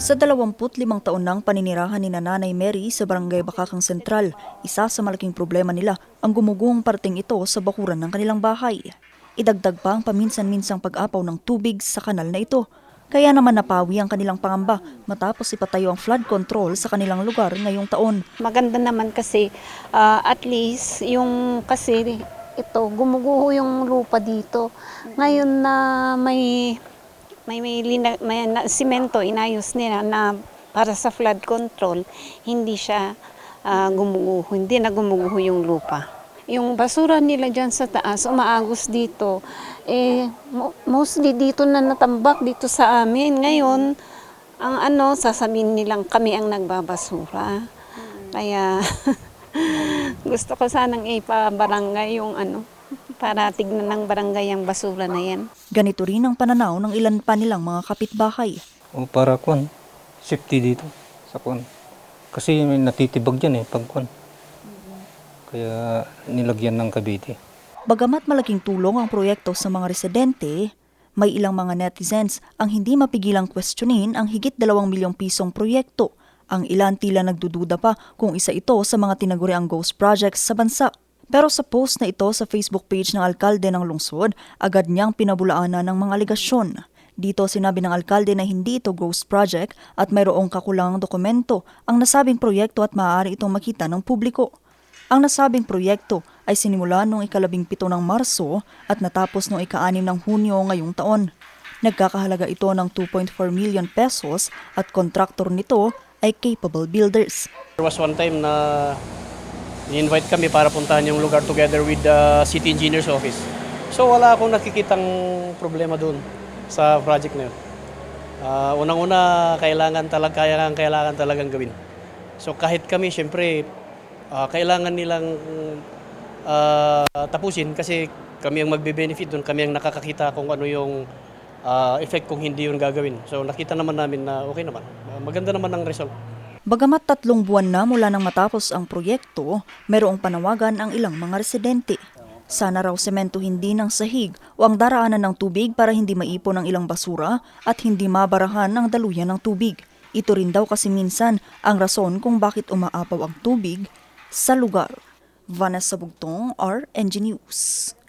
Sa 25 taon ng paninirahan ni Nanay Mary sa Barangay Bakakang Sentral, isa sa malaking problema nila ang gumugong parting ito sa bakuran ng kanilang bahay. Idagdag pa ang paminsan-minsang pag-apaw ng tubig sa kanal na ito. Kaya naman napawi ang kanilang pangamba matapos ipatayo ang flood control sa kanilang lugar ngayong taon. Maganda naman kasi ah, at least yung kasi ito gumuguho yung lupa dito. Ngayon na may may may, lina, may na, simento inayos nila na para sa flood control, hindi siya ah, gumuguho, hindi na gumuguho yung lupa. Yung basura nila dyan sa taas, umaagos dito. Eh, mo- mostly dito na natambak dito sa amin. Ngayon, ang ano, sasabihin nilang kami ang nagbabasura. Kaya gusto ko sanang ipabarangay yung ano, para tignan ng barangay ang basura na yan. Ganito rin ang pananaw ng ilan pa nilang mga kapitbahay. O para kwan, safety dito sa kwan. Kasi may natitibag dyan eh, pag kwan. Kaya nilagyan ng kabiti. Bagamat malaking tulong ang proyekto sa mga residente, may ilang mga netizens ang hindi mapigilang questionin ang higit 2 milyong pisong proyekto. Ang ilan tila nagdududa pa kung isa ito sa mga tinaguriang ghost projects sa bansa. Pero sa post na ito sa Facebook page ng alkalde ng lungsod, agad niyang pinabulaanan ng mga aligasyon. Dito sinabi ng alkalde na hindi ito ghost project at mayroong kakulangang dokumento ang nasabing proyekto at maaari itong makita ng publiko. Ang nasabing proyekto ay sinimula noong ikalabing pito ng Marso at natapos noong ika-anim ng Hunyo ngayong taon. Nagkakahalaga ito ng 2.4 million pesos at kontraktor nito ay Capable Builders. There was one time na ni-invite kami para puntahan yung lugar together with the city engineer's office. So wala akong nakikitang problema doon sa project na yun. Ah, unang-una, kailangan talaga, kailangan, kailangan talagang gawin. So kahit kami, syempre, ah, kailangan nilang ah, tapusin kasi kami ang magbe-benefit doon, kami ang nakakakita kung ano yung ah, effect kung hindi yun gagawin. So nakita naman namin na okay naman. Maganda naman ang result. Bagamat tatlong buwan na mula nang matapos ang proyekto, mayroong panawagan ang ilang mga residente. Sana raw semento hindi ng sahig o ang daraanan ng tubig para hindi maipon ang ilang basura at hindi mabarahan ang daluyan ng tubig. Ito rin daw kasi minsan ang rason kung bakit umaapaw ang tubig sa lugar. Vanessa Bugtong, RNG News.